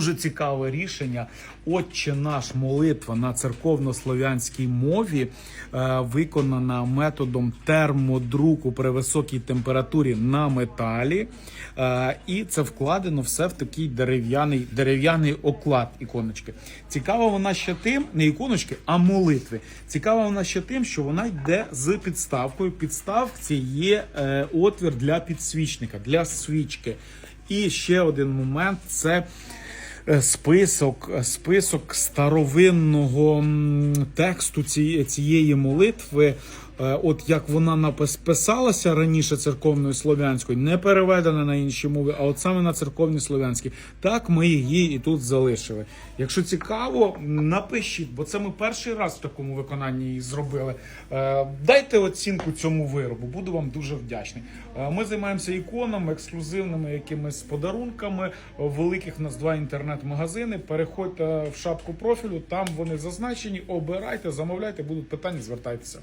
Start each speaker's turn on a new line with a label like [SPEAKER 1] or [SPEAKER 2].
[SPEAKER 1] Дуже цікаве рішення. Отче наш молитва на церковнослов'янській мові е, виконана методом термодруку при високій температурі на металі. Е, і це вкладено все в такий дерев'яний дерев'яний оклад іконочки. Цікава вона ще тим, не іконочки, а молитви. Цікава вона ще тим, що вона йде з підставкою. Підставці є е, отвір для підсвічника, для свічки. І ще один момент це список, е, список старовинного тексту цієї, молитви. Е, От як вона напис писалася раніше церковною слов'янською, не переведена на інші мови, а от саме на церковній слов'янській. Так ми її і тут залишили. Якщо цікаво, напишіть, бо це ми перший раз в такому виконанні її зробили. Е, Дайте оцінку цьому виробу, буду вам дуже вдячний. Е, Ми займаємося іконами, ексклюзивними якимись подарунками. Великих у нас два інтернет-магазини. Переходьте в шапку профілю, там вони зазначені. Обирайте, замовляйте, будуть питання, звертайтеся.